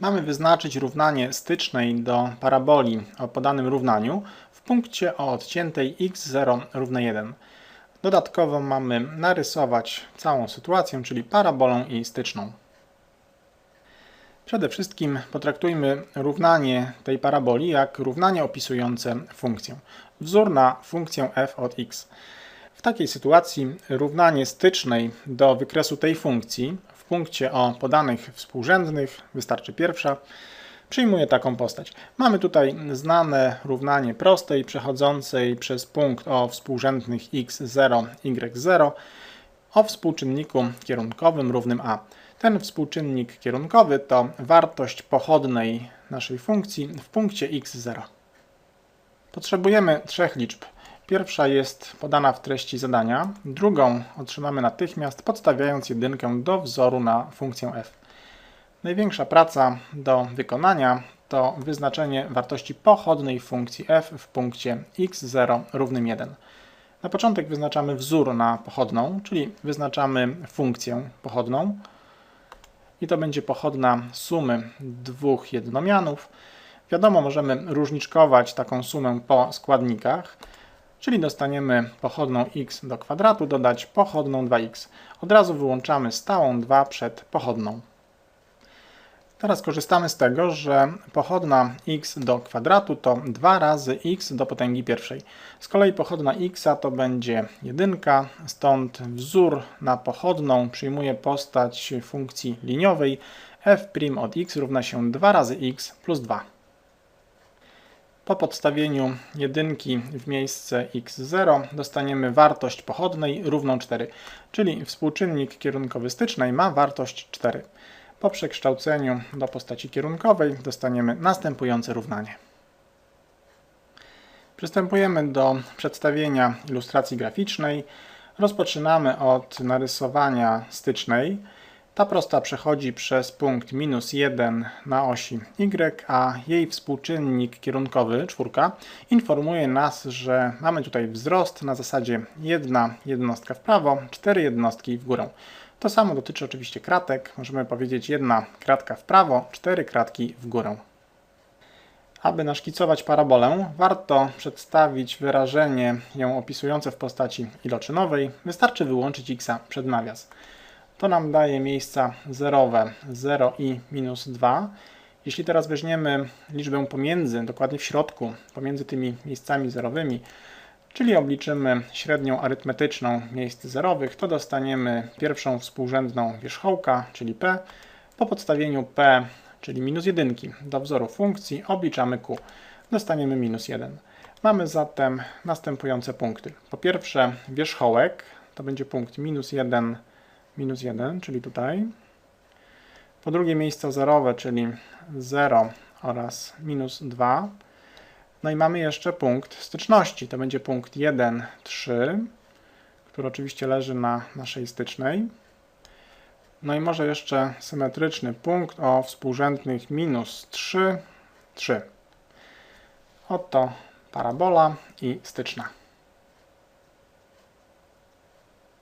Mamy wyznaczyć równanie stycznej do paraboli o podanym równaniu w punkcie o odciętej x0 równe 1. Dodatkowo mamy narysować całą sytuację, czyli parabolą i styczną. Przede wszystkim potraktujmy równanie tej paraboli jak równanie opisujące funkcję. Wzór na funkcję f od x. W takiej sytuacji równanie stycznej do wykresu tej funkcji punkcie o podanych współrzędnych, wystarczy pierwsza, przyjmuje taką postać. Mamy tutaj znane równanie prostej przechodzącej przez punkt o współrzędnych x0, y0 o współczynniku kierunkowym równym a. Ten współczynnik kierunkowy to wartość pochodnej naszej funkcji w punkcie x0. Potrzebujemy trzech liczb. Pierwsza jest podana w treści zadania, drugą otrzymamy natychmiast podstawiając jedynkę do wzoru na funkcję f. Największa praca do wykonania to wyznaczenie wartości pochodnej funkcji f w punkcie x0 równym 1. Na początek wyznaczamy wzór na pochodną, czyli wyznaczamy funkcję pochodną i to będzie pochodna sumy dwóch jednomianów. Wiadomo, możemy różniczkować taką sumę po składnikach, czyli dostaniemy pochodną x do kwadratu, dodać pochodną 2x. Od razu wyłączamy stałą 2 przed pochodną. Teraz korzystamy z tego, że pochodna x do kwadratu to 2 razy x do potęgi pierwszej. Z kolei pochodna x to będzie 1, stąd wzór na pochodną przyjmuje postać funkcji liniowej f' od x równa się 2 razy x plus 2. Po podstawieniu jedynki w miejsce x0 dostaniemy wartość pochodnej równą 4, czyli współczynnik kierunkowy stycznej ma wartość 4. Po przekształceniu do postaci kierunkowej dostaniemy następujące równanie. Przystępujemy do przedstawienia ilustracji graficznej. Rozpoczynamy od narysowania stycznej. Ta prosta przechodzi przez punkt minus 1 na osi y, a jej współczynnik kierunkowy, czwórka, informuje nas, że mamy tutaj wzrost na zasadzie jedna jednostka w prawo, cztery jednostki w górę. To samo dotyczy oczywiście kratek. Możemy powiedzieć jedna kratka w prawo, cztery kratki w górę. Aby naszkicować parabolę, warto przedstawić wyrażenie ją opisujące w postaci iloczynowej. Wystarczy wyłączyć x przed nawias. To nam daje miejsca zerowe 0 i minus 2. Jeśli teraz weźmiemy liczbę pomiędzy, dokładnie w środku, pomiędzy tymi miejscami zerowymi, czyli obliczymy średnią arytmetyczną miejsc zerowych, to dostaniemy pierwszą współrzędną wierzchołka, czyli p. Po podstawieniu p, czyli minus jedynki, do wzoru funkcji obliczamy q. Dostaniemy minus 1. Mamy zatem następujące punkty. Po pierwsze wierzchołek, to będzie punkt minus 1, minus 1, czyli tutaj. Po drugie miejsca zerowe, czyli 0 oraz minus 2. No i mamy jeszcze punkt styczności. To będzie punkt 1, 3, który oczywiście leży na naszej stycznej. No i może jeszcze symetryczny punkt o współrzędnych minus 3, 3. Oto parabola i styczna.